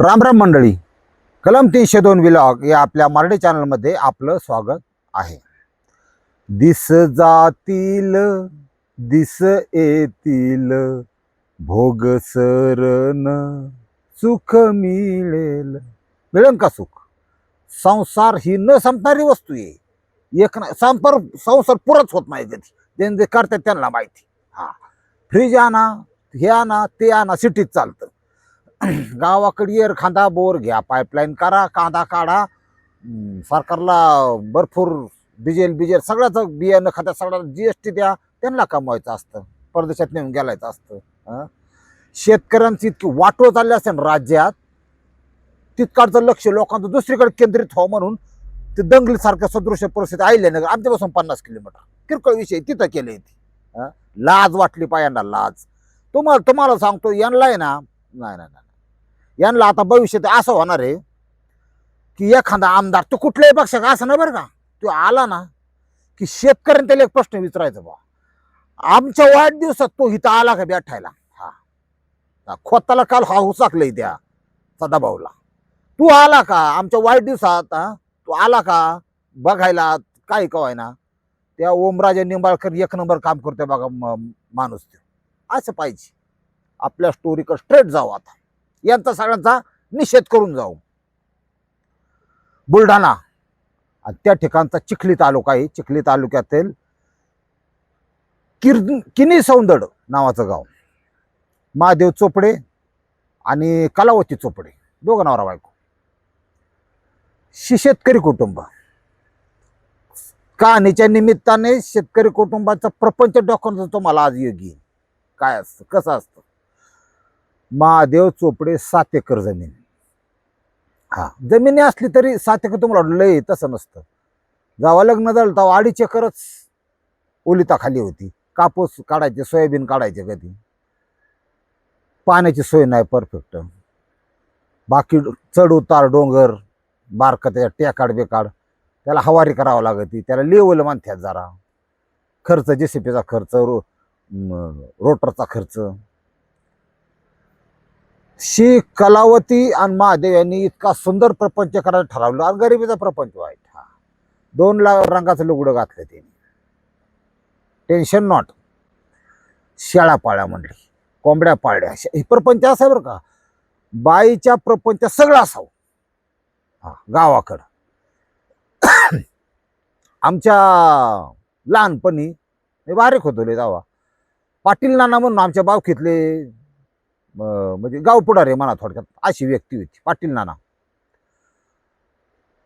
राम राम मंडळी. कलम तीनशे दोन विलॉग या आपल्या मराठी चॅनलमध्ये आपलं स्वागत आहे. दिस जातील दिस येतील भोग सरण सुख मिळेल. मिळेल का सुख? संसार ही न संपणारी वस्तू आहे. एक ना संसार संसार पुरच होत नाही कधी. जे करतात त्यांना माहिती. हा. फ्रीज आणा हे आणा ते आणा सिटीत चालतं. गावाकडे येर खांदा बोर घ्या पाईपलाईन करा कांदा काढा. सरकारला भरपूर डिझेल बिजेल सगळ्याचं बियाणं खात्या सगळ्याला जी एस टी द्या. त्यांना कमवायचं असतं. परदेशात नेऊन गेलायचं असतं. शेतकऱ्यांची इतकी वाटो चालली असते ना राज्यात तितकाडचं लक्ष लोकांचं दुसरीकडे केंद्रित व्हावं म्हणून ते दंगलीसारख्या सदृश परिस्थिती आहिल्यानगर आमच्यापासून पन्नास किलोमीटर. किरकोळ विषय तिथं केले ती. लाज वाटली पायांना लाज. तुम्हाला तुम्हाला सांगतो यांना आहे ना नाही नाही नाही. यांना आता भविष्यात असं होणार आहे की एखादा आमदार तो कुठल्याही पक्षाचा असं नाही बरं का. तो आला ना की शेतकऱ्यांनी त्याला एक प्रश्न विचारायचा बा. आमच्या वाढदिवसात तो इथं आला का बेठायला हा. खोताला काल हा हुसाकलंय त्या सदाभाऊला. तू आला का? आमच्या वाढदिवसात हा? तू आला का? बघायला काय कवाय ना त्या ओमराजे निंबाळकर एक नंबर काम करतोय बघा माणूस तो. असं पाहिजे. आपल्या स्टोरीकडे स्ट्रेट जाऊ आता. यांचा सगळ्यांचा निषेध करून जाऊ. बुलढाणा. आणि त्या ठिकाणचा चिखली तालुका आहे. चिखली तालुक्यातील किर किनी सौंदड नावाचं गाव. महादेव चोपडे आणि कलावती चोपडे. दोघं नवरा बायको. शेतकरी कुटुंब. कहाणीच्या निमित्ताने शेतकरी कुटुंबाचा प्रपंच डॉक्युमेंट तुम्हाला आज योग्य काय असतं? कसं असतं? महादेव चोपडे सात एकर जमीन. हा जमिनी असली तरी सात एकर तुम्हाला लय तसं नसतं. जावा लग्न झालं तेव्हा अडीच एकरच ओलिताखाली होती. कापूस काढायचे सोयाबीन काढायचे कधी. पाण्याची सोय नाही परफेक्ट बाकी चढ उतार डोंगर बारकं त्याच्या टेकाड बेकाड त्याला हवारी करावं लागते त्याला लेवल म्हणतात जरा. खर्च जे सी पीचा खर्च रो रोटरचा खर्च. शी कलावती आणि महादेव यांनी इतका सुंदर प्रपंच करायला ठरवलं आणि गरिबीचा प्रपंच वाईट हा. दोन ला रंगाचं लुगडं घातलं त्यांनी. टेन्शन नॉट शेळा पाळ्या म्हणली कोंबड्या पाळल्या अशा- हे प्रपंच असा बरं का? बाईच्या प्रपंच सगळं असावं. हा गावाकडं. आमच्या लहानपणी मी बारीक होतो रे जावा पाटील नाना म्हणून आमच्या बावखीतले म्हणजे गाव पुढारे म्हणा थोडक्यात अशी व्यक्ती होती पाटील नाना.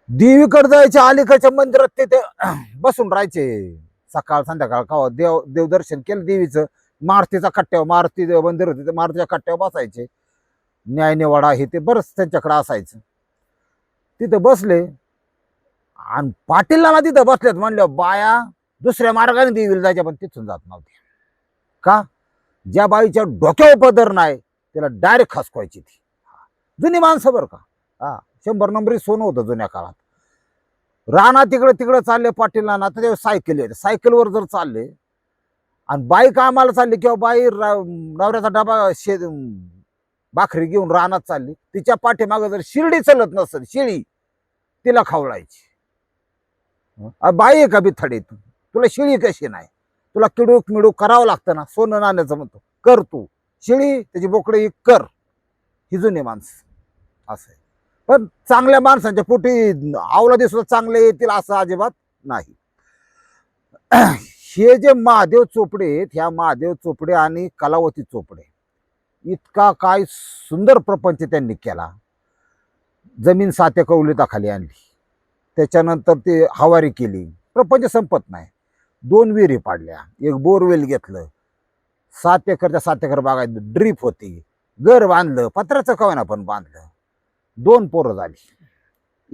देवीकडे जायच्या अलीकडच्या मंदिरात ते बसून राहायचे. सकाळ संध्याकाळ का देव देवदर्शन केलं देवीचं मारुतीचा कट्ट्यावर मारुती देव मंदिर होते ते मारुतीच्या कट्ट्यावर बसायचे. न्यायनेवाडा हे ते बरंच त्यांच्याकडे असायचं. तिथं बसले. आणि पाटीलला ना तिथं बसलेत म्हणलं बाया दुसऱ्या मार्गाने देवीला जायच्या पण तिथून जात नव्हत्या का? ज्या बाईच्या डोक्यावर पदर नाही त्याला डायरेक्ट खसकवायची ती. जुनी माणसं बरं का? हा शंभर नंबरी सोनं होतं जुन्या काळात. राणा तिकडं तिकडं चालले पाटील नाना तर सायकल येते सायकलवर जर चालले आणि बाई कामाला चालली किंवा बाई नवऱ्याचा डबा शे भाकरी घेऊन रानात चालली तिच्या पाठीमागं जर शिर्डी चालत नसेल शिळी तिला खावळायची. बाई आहे का बिथडे तू? तुला शिळी कशी नाही? तुला किडूक मिडूक करावं लागतं ना? सोनं नाण्याचं म्हणतो. कर तू. शिळी त्याची बोकडे कर. ही जुनी माणसं. असं आहे. पण चांगल्या माणसांच्या पोटी आवला सुद्धा चांगले येतील असं अजिबात नाही. हे जे महादेव चोपडे आहेत ह्या महादेव चोपडे आणि कलावती चोपडे इतका काय सुंदर प्रपंच त्यांनी केला. जमीन सात्या कवलिताखाली आणली. त्याच्यानंतर ते हवारी केली. प्रपंच संपत नाही. दोन विहिरी पाडल्या. एक बोरवेल घेतलं. सात एकरच्या सात एकर बागायत ड्रीप होती. घर बांधलं पत्राचं कवाना पण बांधलं. दोन पोरं झाली.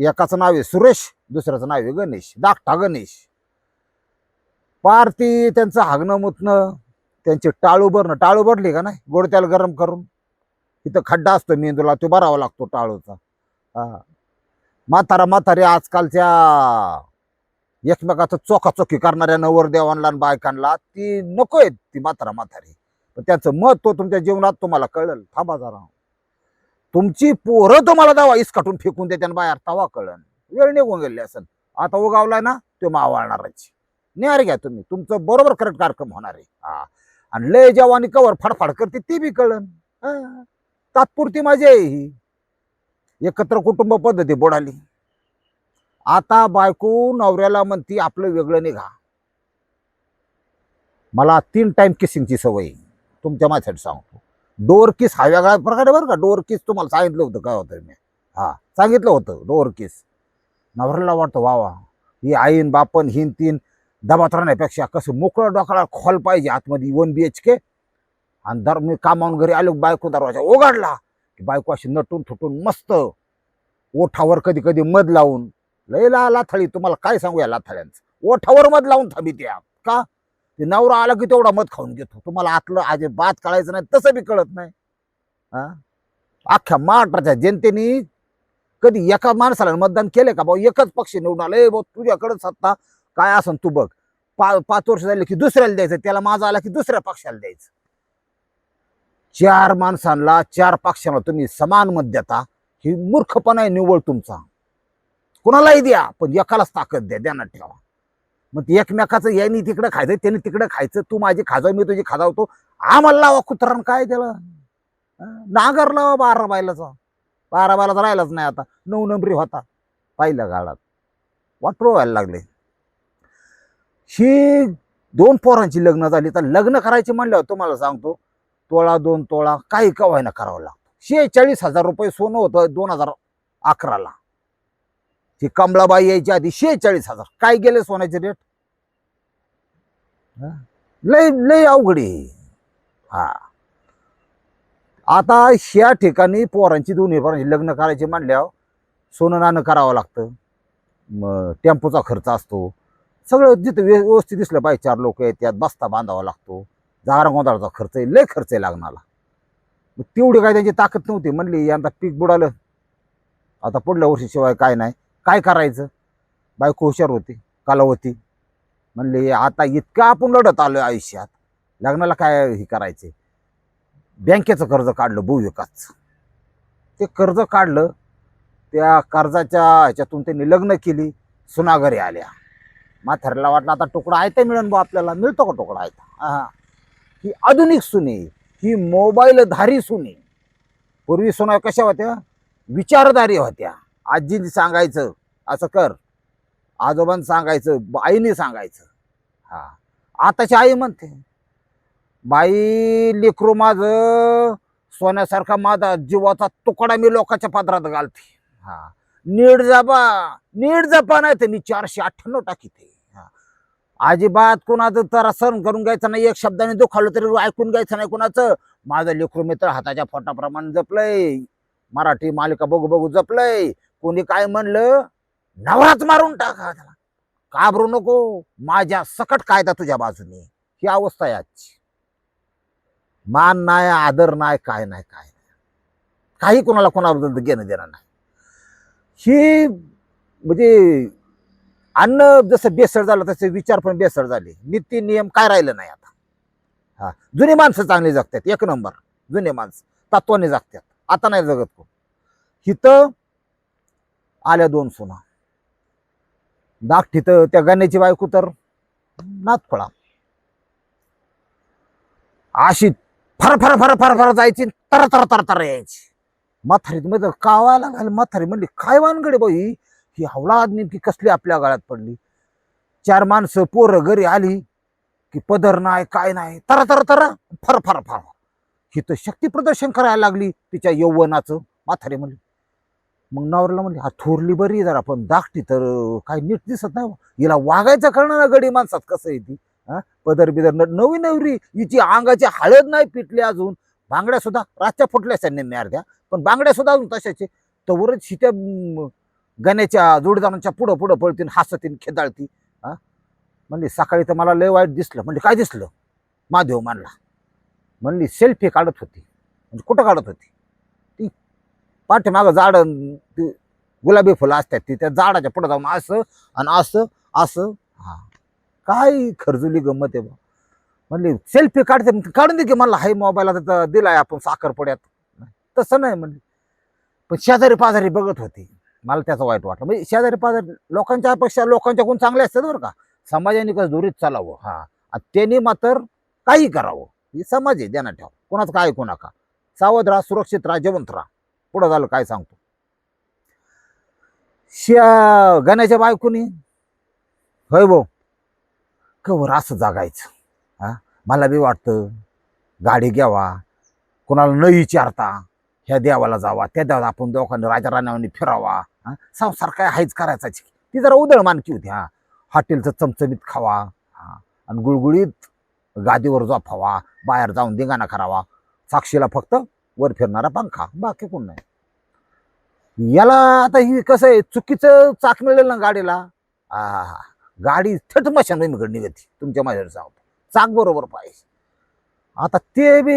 एकाचं नाव आहे सुरेश दुसऱ्याचं नाव आहे गणेश दाखटा गणेश. पार ती त्यांचं हागणं मुतणं त्यांची टाळू भरणं. टाळू भरली का नाही? गोडत्याला गरम करून. तिथं खड्डा असतो मेंदूला तो भरावा लागतो टाळूचा. हा. म्हातारा म्हातारे आजकालच्या एकमेकाचं चोकाचोकी करणाऱ्या नवरदेवांना आणि बायकांना ती नको आहेत ती मात्रा म्हातारी. पण त्याचं महत्त्व तुमच्या जीवनात तुम्हाला कळलं. थांबा जरा. तुमची पोरं तुम्हाला दावा इसकाटून फेकून देते बाहेर तवा कळण. वेळ निघून गेले असेल आता उगावलाय ना तो मावाळणारच. न्यार घ्या तुम्ही. तुमचं बरोबर करेक्ट कार्यक्रम होणार आहे. हा. आणि लय जवानी कवर फडफड करते ती बी कळण. तात्पुरती माझी आहे ही. एकत्र कुटुंब पद्धती बुडाली. आता बायको नवऱ्याला म्हणती आपलं वेगळं निघा. मला तीन टाइम किसिंगची सवय तुमच्या माझ्यासाठी सांगतो. डोअर किस हा वेगळा प्रकारे बरं का. डोअर किस तुम्हाला सांगितलं होतं काय होतं मी? हा सांगितलं होतं. डोअर किस नवऱ्याला वाटतं वा वा ही आईन बापन हिन तीन दबात राहण्यापेक्षा कसं मोकळं डोकळा खोल पाहिजे आतमध्ये वन बी एच के आणि दर मी कामावून घरी आलो बायको दरवाजा ओघाडला. की बायको अशी नटून थुटून मस्त ओठावर कधी कधी मध लावून लय ला लाथळी. तुम्हाला काय सांगू या लाथळ्यांचं? ओठावर मध लावून थांबी त्या का? ते नवरा आला की तेवढा मध खाऊन घेतो. तुम्हाला आतलं आज बात कळायचं नाही तसं बी कळत नाही. हा? अख्ख्या महाराष्ट्राच्या जनतेने कधी एका माणसाला मतदान केले का? भाऊ एकच पक्ष निवडून आला. भाऊ तुझ्याकडे सत्ता काय असन तू बघ. पा पाच वर्ष झाले की दुसऱ्याला द्यायचं त्याला माझा आला की दुसऱ्या पक्षाला द्यायचं. चार माणसांना चार पक्षांना तुम्ही समान मत देता. ही मूर्खपणा आहे निव्वळ तुमचा. कुणालाही द्या पण एकालाच ताकद द्या ध्यानात ठेवा. मग ते एकमेकाचं यांनी तिकडं खायचं त्यांनी तिकडं खायचं तू माझी खाजाव मी तुझी खाजावतो आम्हाला लावा कुत्रान काय त्याला? नागर लावा बारा बायलाचा. बारा बायलाचा राहिलाच नाही आता. नऊ नंबरी होता पहिल्या गाळात वाटरो व्हायला लागले. ही दोन पोरांची लग्न झाली तर लग्न करायची म्हणल्यावर तुम्हाला सांगतो तोळा दोन तोळा काही का व्हायना करावं लागतं. शेहेचाळीस हजार रुपये सोनं होतं दोन हजार अकराला. ती कमलाबाई यायची आधी शेहेचाळीस हजार. काय गेले सोन्याचे रेट लय लय अवघड आहे. हा. आता ह्या ठिकाणी पोरांची दोन्ही पोरांची लग्न करायची म्हणल्यावर सोनं नाणं करावं लागतं. मग टेम्पोचा खर्च असतो. सगळं जिथं व्य- व्यवस्थित दिसलं पाहिजे चार लोक येतात बस्ता बांधावा लागतो. जागरा गोंधळाचा खर्च आहे लय खर्च आहे लागणारा मग तेवढी काय त्यांची ताकद नव्हती म्हणली यंदा पीक बुडालं. आता पुढल्या वर्षीशिवाय काय नाही. काय करायचं? बायको हुशार होती कालावती म्हणले आता इतकं आपण लढत आलो आयुष्यात. लग्नाला काय हे करायचे बँकेचं कर्ज काढलं भूविकासचं. ते कर्ज काढलं. त्या कर्जाच्या ह्याच्यातून त्यांनी लग्न केली. सुनाघरी आल्या. म्हाताऱ्याला वाटलं आता तुकडा आहे मिळेल बा आपल्याला. मिळतो का तुकडा आयता हा. ही आधुनिक सुने. ही मोबाईलधारी सुने. पूर्वी सुना कशा होत्या? विचारधारी होत्या. आजीने सांगायचं असं कर. आजोबांनी सांगायचं आईने सांगायचं. हा. आताची आई म्हणते बाई लेकरू माझं सोन्यासारखा माझा जीवाचा तुकडा मी लोकांच्या पदरात घालते. हा. नीट जपा. नीट जपा नाही तर मी चारशे अठ्ठ्याण्णव टाकीते हा. अजिबात कुणाचं तर सहन करून घ्यायचं नाही एक शब्दाने दुखावलं तरी ऐकून घ्यायचं नाही कुणाचं. माझं लेकरू मित्र हाताच्या फोटाप्रमाणे जपलंय. मराठी मालिका बघू बघू जपलंय. कोणी काय म्हणलं? नवराच मारून टाका त्याला. घाबरू नको. माझ्या सकट कायदा तुझ्या बाजूने. ही अवस्था आहे आजची मान नाही आदर नाही काय नाही काय नाही. काही कोणाला कोणाबद्दल घेणं देणं नाही. ही म्हणजे अन्न जसं बेसळ झालं तसे विचार पण बेसळ झाले. नीती नियम काय राहिलं नाही आता? हा. जुनी माणसं चांगली जगतात. एक नंबर. जुने माणसं. तत्वाने जगतात. आता नाही जगत कोण. हिथं आल्या दोन सुना. दाखठीत त्या गाण्याची बायको तर नाथफळा अशी फर फर फर फर फर जायची तर तर तर तर यायची. म्हातारीत मध्ये कावायला घाल म्हातारी म्हणली काय वानगडे बाई? ही हवलाद नेमकी कसली आपल्या गळ्यात पडली? चार माणसं पोरं घरी आली की पदर नाही काय नाही तर तर तर फर फर फर. ही तर शक्ती प्रदर्शन करायला लागली तिच्या यौवनाचं. म्हातारी म्हणली मग नवऱ्याला म्हणली हा थोरली बरी जरा पण दाखटी तर काही नीट दिसत नाही हो. हिला वागायचं कळणार ना गडी माणसात कसं आहे ती हा? पदर बिदर नवी नवरी हिची अंगाची हळद नाही पिटली अजून. बांगड्या सुद्धा रातच्या फुटल्या त्यांनी अर्ध्या पण बांगड्या सुद्धा अजून तशाचे. तवरच हिच्या गण्याच्या जोडीदारांच्या पुढं पुढं पळतीन हसतीन खेदाळती हा? म्हणली सकाळी तर मला लय वाईट दिसलं. म्हणली काय दिसलं? महादेव मानला. म्हणली सेल्फी काढत होती. म्हणजे कुठं काढत होती? पाठीमागं झाड गुलाबी फुलं असतात ती त्या झाडाच्या पुढे जाऊन असं आणि असं असं. हा. काय खर्जुली गंमत आहे बा. म्हणली सेल्फी काढते. काढून दे की मला हाय मोबाईल आता दिलाय आपण साखरपुड्यात. तसं नाही म्हणली. पण शेजारी पाजारी बघत होती. मला त्याचं वाईट वाटलं. म्हणजे शेजारी पाजारी लोकांच्या पेक्षा लोकांच्या गुण चांगले असतात बरं का. समाजाने कसं दुरीत चालावं. हां. आणि त्यांनी मात्र काही करावं. हे समाज आहे ध्यानात ठेवा. कोणाचं काय ऐकू नका. सावध राहा सुरक्षित राहा जेवंत राहा. पुढं झालं काय सांगतो? शिया गाण्याच्या बायकोनी? होय भाऊ. कवर असं जागायचं हा? मला बी वाटतं गाडी घ्यावा कोणाला न विचारता ह्या देवाला जावा त्या देवाला आपण दोघांनी राजा राणावानी फिरावा हा? संसार काय हायच करायचा? ती जरा उदळ मानकी होती हा? हॉटेलचं चमचमीत खावा हा? आणि गुळगुळीत गादीवर झोपावा बाहेर जाऊन दिंगाणा करावा साक्षीला फक्त वर फिरणारा पंखा बाकी कोण नाही. याला आता ही कसं आहे चुकीचं चाक मिळेल ना गाडीला? आ गाडी थेट मशान निघत निघती तुमच्या माझ्यावर सांगतो चाक बरोबर पाहिजे आता ते बी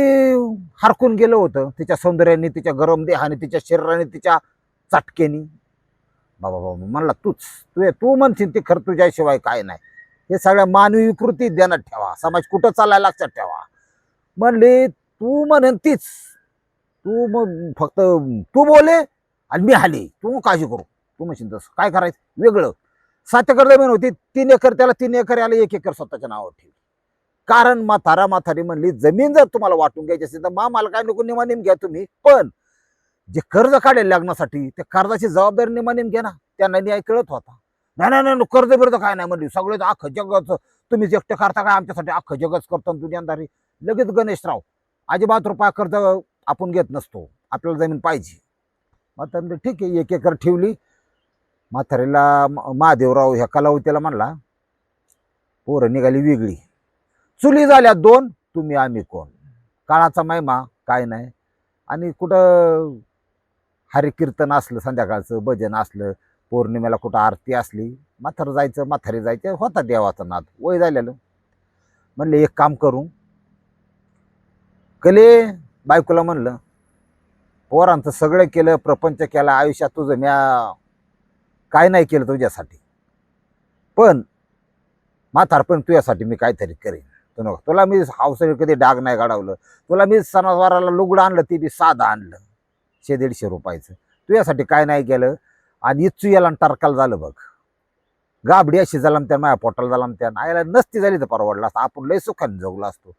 हरकून गेलं होतं तिच्या सौंदर्याने तिच्या गरम देहाने तिच्या शरीराने तिच्या चटकेनी. बाबा बाबा म्हणला तूच तू तू म्हणशील ते खरं तुझ्याशिवाय काय नाही. हे सगळ्या मानवी कृती ध्यानात ठेवा. समाज कुठं चालायला लक्षात ठेवा. म्हणले तू म्हणेन तीच. तू मग फक्त तू बोले आणि मी हाले. तू काळजी करू. तू म्हणशील तसं. काय करायचं? वेगळं. सात एकर जमीन होती. तीन एकर त्याला तीन एकर याला एक एकर स्वतःच्या नावावर ठेवली. कारण म्हातारा म्हातारी म्हणली जमीन जर तुम्हाला वाटून घ्यायची असेल तर मा मला काय नको निमानिम घ्या तुम्ही. पण जे कर्ज काढेल लग्नासाठी त्या कर्जाची जबाबदारी निमानिम घ्या ना. त्यांना न्याय कळत होता. नाही नाही नाही कर्ज बिर्ज काय नाही म्हणली. सगळे अख्खं जगच. तुम्ही एकटं करता काय आमच्यासाठी अख्खं जगच करतो दुनियादारी. लगेच गणेशराव अजिबात रुपया कर्ज आपण घेत नसतो. आपल्याला जमीन पाहिजे. म्हातारा म्हणले, ठीक आहे एक एकर ठेवली. म्हातारीला म- महादेवराव ह्या कलावतीला म्हणला पोरं निघाली वेगळी. चुली झाल्या दोन तुम्ही आम्ही कोण? काळाचा महिमा काय नाही. आणि कुठं हरिकीर्तन असलं संध्याकाळचं भजन असलं पौर्णिमेला कुठं आरती असली माथार जायचं माथारी जायचं होता देवाचा नाद वय झालेलं. म्हणले एक काम करू. कले बायकोला म्हणलं पोरांचं सगळं केलं प्रपंच केला आयुष्यात तुझं म्या काय नाही केलं तुझ्यासाठी. पण म्हातारपण तुझ्यासाठी मी काहीतरी करेन. तू नको. तुला मी हावसाळी कधी डाग नाही गाडवलं. तुला मी सणावाराला लुगडं आणलं ते बी साधं आणलं. शे दीडशे रुपयाचं. तुझ्यासाठी काय नाही केलं. आणि इच्छू याला आणि टरकाल झालं बघ. गाबडी अशी झाला त्या माझ्या पोटाला झाला त्या आईला नसती झाली तर परवडला असतं. आपण लय सुखाने जगलो असतो.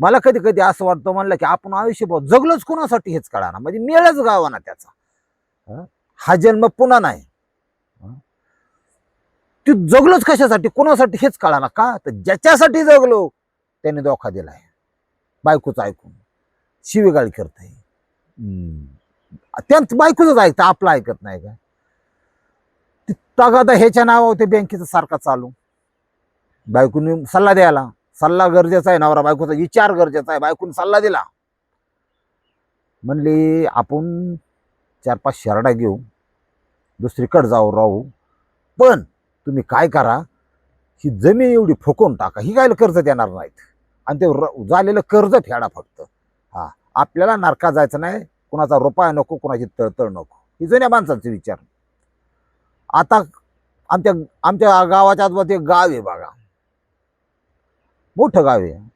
मला कधी कधी असं वाटतं म्हणलं की आपण आयुष्यभर जगलोच कोणासाठी हेच कळा ना? म्हणजे मेळच गावा ना त्याचा. हा? जन्म पुन्हा नाही. तू जगलोच कशासाठी? कोणासाठी हेच कळा ना? का? तर ज्याच्यासाठी जगलो त्याने धोका दिलाय. बायकोच ऐकून. शिवीगाळी करताय. त्यांत बायकोच ऐकतं आपलं ऐकत नाही का? ती तगादा ह्याच्या नावावर ते बँकेचं सारखा चालू. बायकोनी सल्ला द्यायला. सल्ला गरजेचा आहे नवरा बायकोचा विचार गरजेचा आहे. बायकून सल्ला दिला. म्हणली आपण चार पाच शरडा घेऊ दुसरीकडे जाऊ राहू. पण तुम्ही काय करा ही जमीन एवढी फुकून टाका. ही काय कर्ज देणार नाहीत? आणि ते र- झालेलं कर्ज फेडा फक्त. हा आपल्याला नरका जायचं नाही. कुणाचा रुपया नको कुणाची तळतळ नको. ही जुन्या माणसांचे विचार. आता आमच्या आमच्या गावाच्या आजूबाजू एक गाव आहे बघा. मोठं गाव आहे.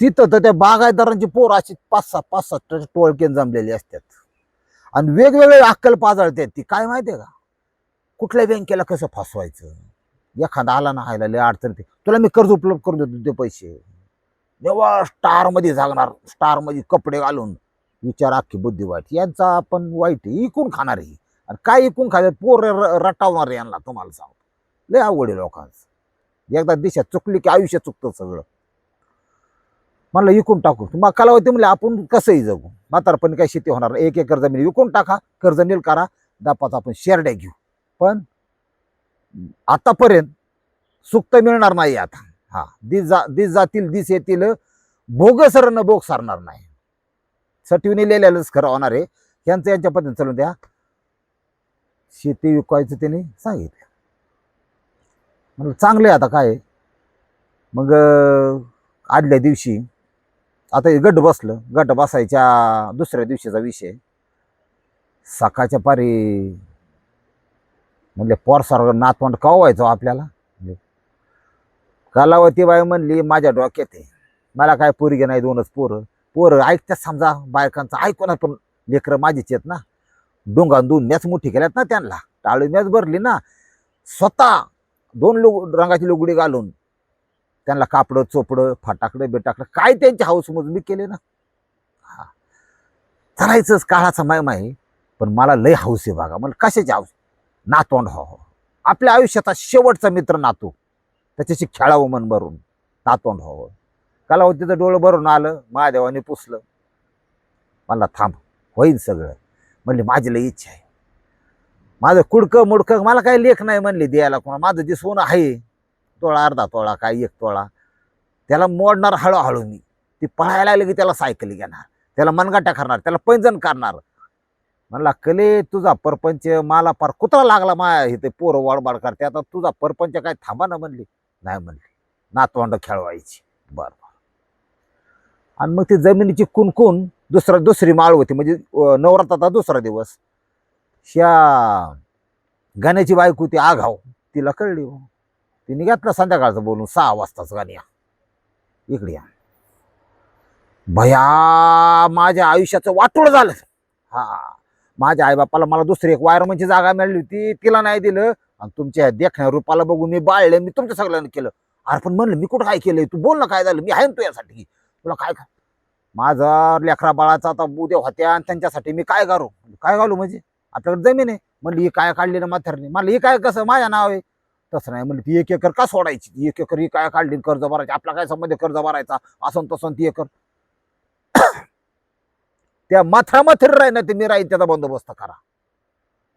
तिथं तर त्या बागायतदारांची पोर अशी पाच सहा पाच सात टोळकेन जमलेली असतात. आणि वेगवेगळे अक्कल पाजळतात ती. काय माहिती आहे का? कुठल्या बँकेला कसं फसवायचं? एखादा आला ना हायला लय अडचण ते तुला मी कर्ज उपलब्ध करून देतो ते पैसे. जेव्हा स्टारमध्ये जागणार स्टारमध्ये कपडे घालून. विचार अख्खी बुद्धी वाईट यांचा आपण वाईट इकून खाणार आहे. आणि काय इकून खायचं पोर र- रटावणार आहे यांना तुम्हाला सांग लय आवडेल आहे लोकांचं. एकदा दिशा चुकली की आयुष्य चुकतं सगळं. म्हणलं विकून टाकू. मग कलावती म्हणले आपण कसंही जगू. म्हातारपणी काही शेती होणार नाही. एक एकर जमीन विकून टाका कर्ज नील करा दापाचा आपण शेरड्या घेऊ. पण आतापर्यंत सुख तर मिळणार नाही आता. हा दिस जा दिस जातील दिस येतील भोग सरन भोग सारणार नाही. सटवीने लिहिलेलंच खरं होणार आहे. यांचं यांच्या पद्धतीने चालून द्या. शेती विकायचं त्यांनी सांगितलं. म्हणलं चांगलं आहे आता काय मग आदल्या दिवशी आता हे गट बसलं. गट बसायच्या दुसऱ्या दिवशीचा विषय. सकाळच्या पारी म्हणले पोरसार नातवंड का व्हायचो हो आपल्याला? म्हणजे, कलावती बाई म्हणली माझ्या डोक्यात आहे. मला काय पोरगे नाही दोनच पोरं. पोरं ऐकतात समजा बायकांचं ऐकून पण लेकरं माझीच आहेत ना. डोंगा दोन मॅच मोठी केल्यात ना त्यांना. टाळी मॅच भरली ना. स्वतः दोन लुग रंगाची लुगडी घालून त्यांना कापडं चोपडं फाटाकडं बिटाकडं काय त्यांची हाऊस मी केले ना? हा. चालायचंच काळाचा मायम आहे पण मला लय हाऊस आहे बघा. मला कशाची हाऊस? नातोंड हो हो. आपल्या आयुष्याचा शेवटचा मित्र नातू. त्याच्याशी खेळावं मन भरून. नातवंड हो, हो. कलावतीचं डोळं भरून आलं महादेवाने पुसलं. मला थांब होईल सगळं. म्हणली माझी लई इच्छा आहे. माझं कुडकं मुडकं मला काही लेख नाही म्हणली द्यायला कोणा. माझं जे सोनं आहे तोळा अर्धा तोळा काय एक तोळा त्याला मोडणार हळूहळू मी. ती पळायला लागली की त्याला सायकली घेणार त्याला मनगाट्या करणार त्याला पैंजण करणार. म्हणला कले तुझा परपंच मला पार कुत्रा लागला माया इथे पोरं वाडबाड करते. आता तुझा परपंच काय थांबा ना म्हणली. नाही म्हणली. नातवंड खेळवायची. बरं बरं. आणि मग ती जमिनीची कुणकुण दुसरा दुसरी माळ होती. म्हणजे नवरात्राचा दुसरा दिवस. श्या गाण्याची बायको ती आघाव. तिला कळली हो. तिने घेतलं संध्याकाळचं बोलून सहा वाजताच गाणी या इकडे या. भया माझ्या आयुष्याचं वाटोळ झालं. हा. माझ्या आईबापाला मला दुसरी एक वायरमनची म्हणजे जागा मिळाली होती तिला नाही दिलं. आणि तुमच्या देखण्या रूपाला बघून मी बाळले मी तुमच्या सगळ्यांना केलं. अरे पण म्हणलं मी कुठं काय केलंय? तू बोल ना काय झालं? मी आहे ना तुझ्यासाठी तुला काय काय माझा लेकरा बाळाचा आता उद्या होत्या आणि त्यांच्यासाठी मी काय करू काय घालू म्हणजे? आपल्याकडे जमीन आहे. म्हणलं ही काय काढली ना म्हातारणी म्हणलं ही काय कसं? माझ्या नाव आहे. तसं नाही. म्हणलं ती एक एकर का सोडायची? एक एकर ही काय काढली कर्ज भरायची? आपला काय संबंध कर्ज भरायचा? असं तसं ती एकर. त्या माथ्या माथेर राही ना ते मी राहील त्याचा बंदोबस्त करा.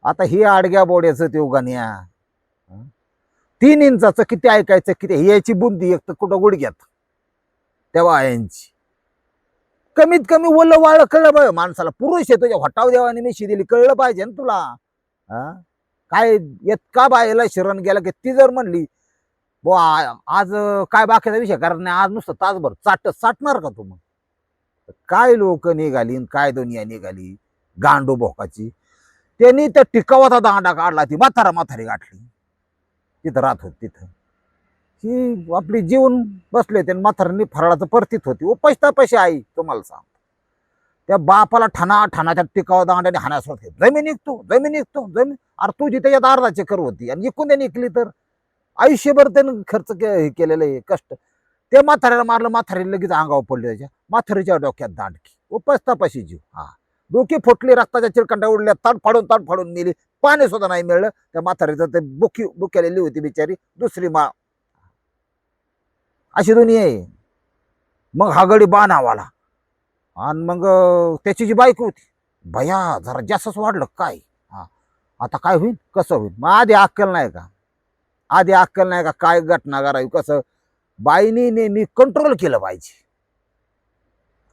आता हे आडग्या बोड्याचं ते उगान्या तीन इंचाचं किती ऐकायचं किती? याची बुंदी एक तर कुठं गुडघ्यात? तेव्हा यांची कमीत कमी ओलं वाळ कळलं पाहिजे. माणसाला पुरुष आहे तुझ्या हटाव देवाने मिशी दिली कळलं पाहिजे ना तुला. हा? काय का बायला शरण गेला की ती जर म्हणली बुवा आज काय बाकीचा विषय कारण नाही आज नुसतं तासभर चाट साठणार का तू मग? काय लोक निघाली आणि काय दुनिया निघाली? गांडू भोकाची. त्यांनी त्या टिकावाचा दांडा काढला ती म्हातारा म्हातारी गाठली. तिथं राहत होत तिथं. ही आपली जीवन बसले ते म्हाताऱ्यांनी फराळाचं परतीत होती. उपाश पैसे आई तुम्हाला सांग त्या बापाला ठाणा ठाणाच्या टिकावा दांड्याने हाण्यास होते जमीन निघतो जमीन निघतो जमीन. अरे तुझी त्याच्यात अर्धा चक्कर होती. आणि इकून त्या निघली तर? आयुष्यभर त्यानं खर्च के- हे केलेलं आहे कष्ट. ते म्हाताऱ्याला मारलं म्हातारी लगेच अंगावर पडले त्याच्या. म्हातारीच्या डोक्यात दांडकी उपास तपाशी जीव. हा. डोके फुटली रक्ताच्या चिरकंड्या उडल्या ताट फाडून ताट फाडून नेली. पाणी सुद्धा नाही मिळलं. त्या म्हातारीचं ते बुकी बुकेलेली होती बिचारी. दुसरी मा अशी दोन्ही आहे. मग हा गडी बाणावाला. आणि मग त्याची जी बायको होती. भया जरा जास्तच वाढलं काय? हा. आता काय होईल? कसं होईल? मग आधी अक्कल नाही का? आधी अक्कल नाही का काय घटना करावी कसं? बाईनी नेहमी कंट्रोल केलं पाहिजे.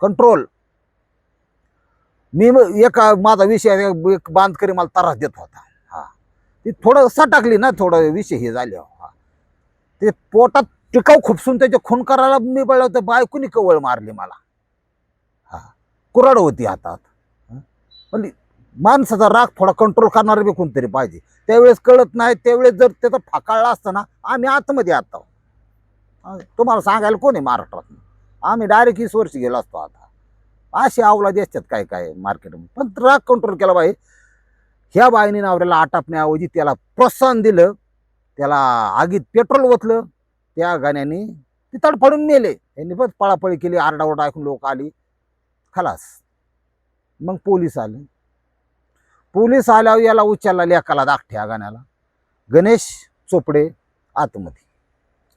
कंट्रोल मी मग एका माझा विषय एक बांधकरी मला त्रास देत होता. हा. ती थोडं सटाकली ना थोडं विषय हे झाले हा. ते पोटात टिकाऊ खुपसून त्याच्या खून करायला मी पडलं तर बायकोनी कवळ मारली मला. हा कुराड होती हातात. म्हणजे पण माणसाचा राग थोडा कंट्रोल करणारा बी कोणतरी पाहिजे. त्यावेळेस कळत नाही त्यावेळेस जर त्याचा फाकाळला असतं ना आम्ही आतमध्ये आता तुम्हाला सांगायला कोण आहे महाराष्ट्रात? आम्ही डायरेक्ट वीस वर्ष गेलो असतो आता. असे अवलादी असतात काय काय मार्केटमध्ये पण राग कंट्रोल केला पाहिजे ह्या बाईने नवऱ्याला आटापण्याऐवजी त्याला प्रोत्साहन दिलं. त्याला आगीत पेट्रोल ओतलं. त्या गाण्याने ती तडफडून नेले. यांनी बस पळापळी केली आरडाओरडा ऐकून लोक आली. खलास. मग पोलीस आले. पोलीस आल्यावर याला उचलला लेकाला दाखठ्या गाण्याला. गणेश चोपडे आतमध्ये.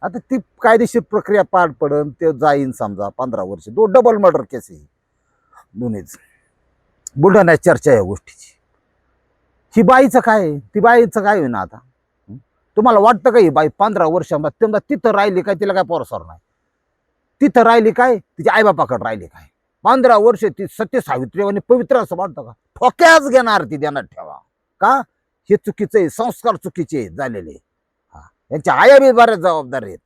आता ती कायदेशीर प्रक्रिया पार पडन ते जाईन समजा पंधरा वर्ष. दो डबल मर्डर केस आहे. दोन्हीच. बुलढाण्यात चर्चा आहे या गोष्टीची. ही बाईचं काय आहे? ती बाईचं काय होईना आता? तुम्हाला वाटतं का ही बाई पंधरा वर्षामध्ये त्यांना तिथं राहिली काय तिला काय पोरसर नाही तिथं राहिली काय? तिच्या आईबापाकडे राहिली काय? पंधरा वर्ष ती सत्य सावित्री आणि पवित्र असं वाटतं का? ठोक्याच घेणार ती देणार ठेवा. का? हे चुकीचं आहे संस्कार चुकीचे झालेले हा. यांच्या आया बी बऱ्याच जबाबदार आहेत.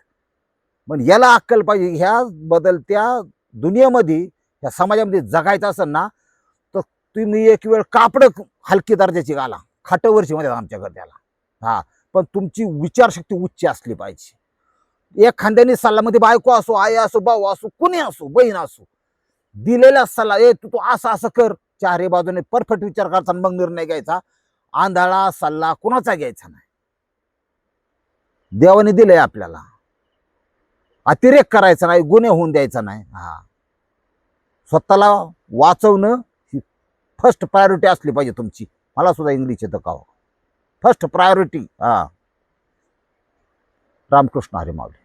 पण याला अक्कल पाहिजे ह्या बदलत्या दुनियेमध्ये या समाजामध्ये जगायचं असेल ना तर तुम्ही एक वेळ कापड हलकी दर्जाची घाला. खाटवरची मध्ये आमच्याकडे त्याला हा. पण तुमची विचारशक्ती उच्च असली पाहिजे. एखाद्याने सल्लामध्ये बायको असो आई असो भाऊ असो कुणी असो बहीण असो दिलेला सल्ला ए तू तू असं असं कर. चारही बाजूने परफेक्ट विचार करायचा मग निर्णय घ्यायचा. आंधळा सल्ला कुणाचा घ्यायचा नाही. देवाने दिलंय आपल्याला. अतिरेक करायचा नाही गुन्हे होऊन द्यायचा नाही. हा. स्वतःला वाचवणं ही फर्स्ट प्रायोरिटी असली पाहिजे तुमची. मला सुद्धा इंग्लिश येतं का फर्स्ट प्रायोरिटी हा रामकृष्ण हरी माऊली